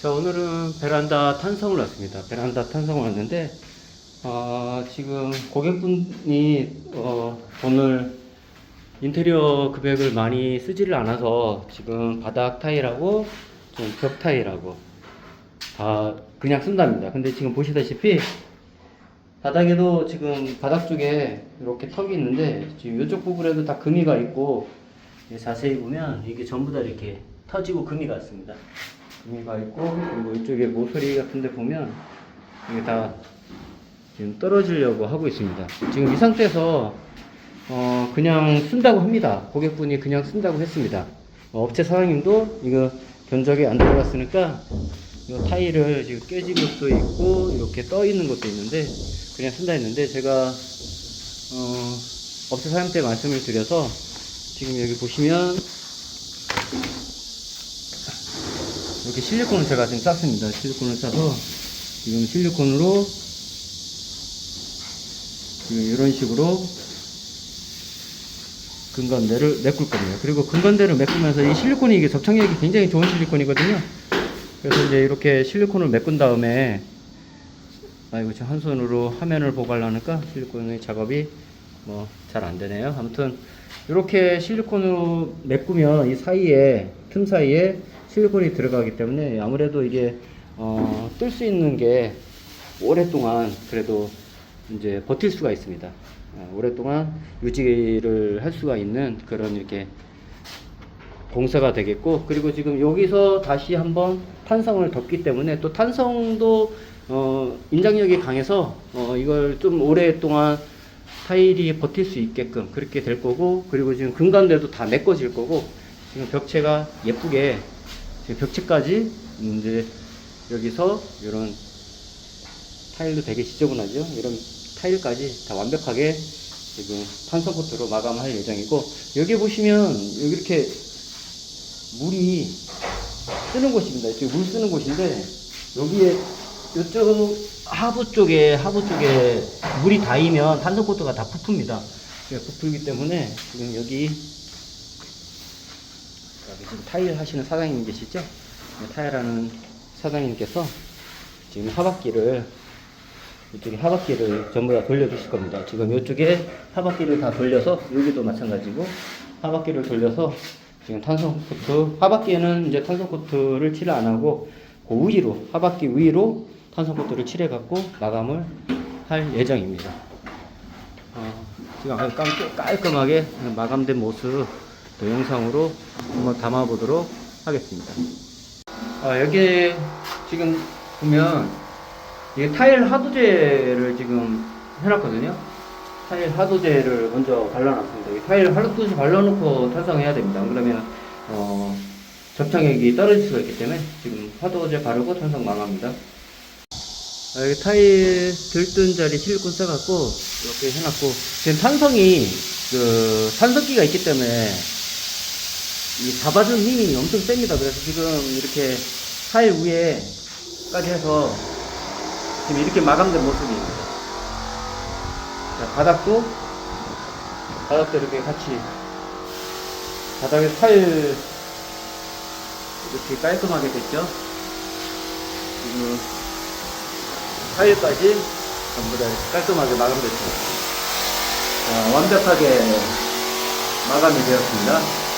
자 오늘은 베란다 탄성을 왔습니다. 베란다 탄성을 왔는데 어, 지금 고객분이 어, 돈을 인테리어 금액을 많이 쓰지를 않아서 지금 바닥 타일하고 좀 벽 타일하고 다 그냥 쓴답니다. 근데 지금 보시다시피 바닥에도 지금 바닥 쪽에 이렇게 턱이 있는데 지금 이쪽 부분에도 다 금이가 있고 예, 자세히 보면 이게 전부 다 이렇게 터지고 금이 갔습니다. 금이가 있고 그리고 이쪽에 모서리 같은 데 보면 이게 다 지금 떨어지려고 하고 있습니다. 지금 이 상태에서 어 그냥 쓴다고 합니다. 고객분이 그냥 쓴다고 했습니다. 어, 업체 사장님도 이거 견적에 안 들어갔으니까 이 타일을 지금 깨진 것도 있고 이렇게 떠 있는 것도 있는데 그냥 쓴다 했는데 제가 어 업체 사장님한테 말씀을 드려서 지금 여기 보시면 이렇게 실리콘을 제가 지금 쌌습니다. 실리콘을 싸서 지금 실리콘으로 지금 이런 식으로 근간대를 메꿀 겁니다. 그리고 근간대를 메꾸면서 이 실리콘이 이게 접착력이 굉장히 좋은 실리콘이거든요. 그래서 이제 이렇게 실리콘을 메꾼 다음에 아이고 지금 한 손으로 화면을 보고 하려니까 실리콘의 작업이 뭐 잘 안 되네요. 아무튼 이렇게 실리콘으로 메꾸면 이 사이에 틈 사이에 실리콘이 들어가기 때문에 아무래도 이게 어, 뜰 수 있는 게 오랫동안 그래도 이제 버틸 수가 있습니다. 어, 오랫동안 유지를 할 수가 있는 그런 이렇게 공사가 되겠고 그리고 지금 여기서 다시 한번 탄성을 덮기 때문에 또 탄성도 어, 인장력이 강해서 어, 이걸 좀 오랫동안 타일이 버틸 수 있게끔 그렇게 될 거고 그리고 지금 근간대도 다 메꿔질 거고 지금 벽체가 예쁘게 벽체까지 이제 여기서 이런 타일도 되게 지저분하죠 이런 타일까지 다 완벽하게 지금 탄성 코트로 마감할 예정이고 여기 보시면 여기 이렇게 물이 쓰는 곳입니다. 이쪽 물 쓰는 곳인데 여기에 이쪽 하부 쪽에 하부 쪽에 물이 닿으면 탄성 코트가 다 부풉니다. 예, 부풀기 때문에 지금 여기 지금 타일 하시는 사장님 계시죠? 네, 타일하는 사장님께서 지금 하바퀴를 이쪽에 하바퀴를 전부 다 돌려주실 겁니다. 지금 이쪽에 하바퀴를 다 돌려서 여기도 마찬가지고 하바퀴를 돌려서 지금 탄성 코트 하바퀴에는 이제 탄성 코트를 칠을 안 하고 그 위로 하바퀴 위로 탄성 코트를 칠해 갖고 마감을 할 예정입니다. 어, 지금 아주 깔, 깔끔하게 마감된 모습 동 영상으로 한번 담아 보도록 하겠습니다. 아, 여기 지금 보면 이게 타일 하도제를 지금 해놨거든요. 타일 하도제를 먼저 발라놨습니다. 이 타일 하도제 발라놓고 탄성해야 됩니다. 안 그러면 어, 접착력이 떨어질 수가 있기 때문에 지금 하도제 바르고 탄성 망합니다. 아, 여기 타일 들뜬 자리 실리콘 써갖고 이렇게 해놨고 지금 탄성이 그 산성기가 있기 때문에 이 잡아주는 힘이 엄청 셉니다. 그래서 지금 이렇게 타일 위에까지 해서 지금 이렇게 마감된 모습입니다. 자, 바닥도, 바닥도 이렇게 같이, 바닥에 타일, 이렇게 깔끔하게 됐죠? 지금, 타일까지 전부 다 깔끔하게 마감됐습니다. 자, 완벽하게 마감이 되었습니다.